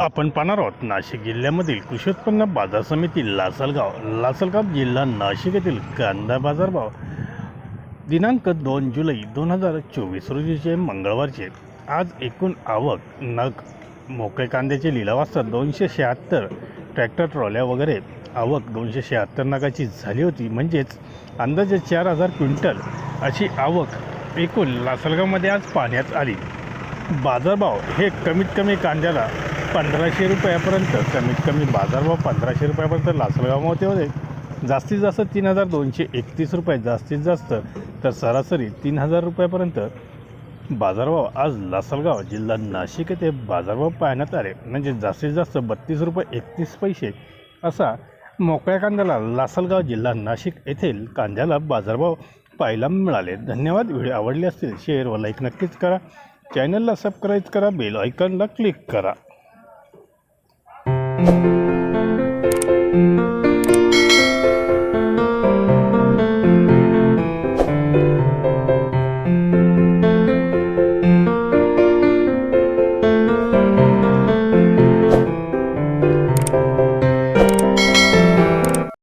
आपण पाहणार आहोत नाशिक जिल्ह्यामधील कृषी उत्पन्न बाजार समिती लासलगाव. लासलगाव जिल्हा नाशिक येथील कांदा बाजारभाव दिनांक दोन जुलै दोन हजार चोवीस रोजीचे मंगळवारचे. आज एकूण आवक नग मोकळे कांद्याचे लिलाव असतात दोनशे शहात्तर ट्रॅक्टर ट्रॉल्या वगैरे. आवक दोनशे शहात्तर नगाची झाली होती. म्हणजेच अंदाजे चार हजार क्विंटल अशी आवक एकूण लासलगावमध्ये आज पाहण्यात आली. बाजारभाव हे कमीत कमी कांद्याला पंधराशे रुपयापर्यंत कमीत कमी बाजारभाव पंधराशे रुपयापर्यंत लासलगावमध्ये होते जास्तीत जास्त तीन हजार दोनशे एकतीस रुपये जास्तीत जास्त तर सरासरी तीन हजार रुपयापर्यंत बाजारभाव आज लासलगाव जिल्हा नाशिक येथे बाजारभाव पाहण्यात आले. म्हणजे जास्तीत जास्त बत्तीस रुपये एकतीस पैसे असा मोकळ्या कांद्याला लासलगाव जिल्हा नाशिक येथील कांद्याला बाजारभाव पाहायला मिळाले. धन्यवाद. व्हिडिओ आवडले असतील शेअर व लाईक नक्कीच करा. चॅनलला सबस्क्राईब करा बेल आयकॉनला क्लिक करा. Thank you.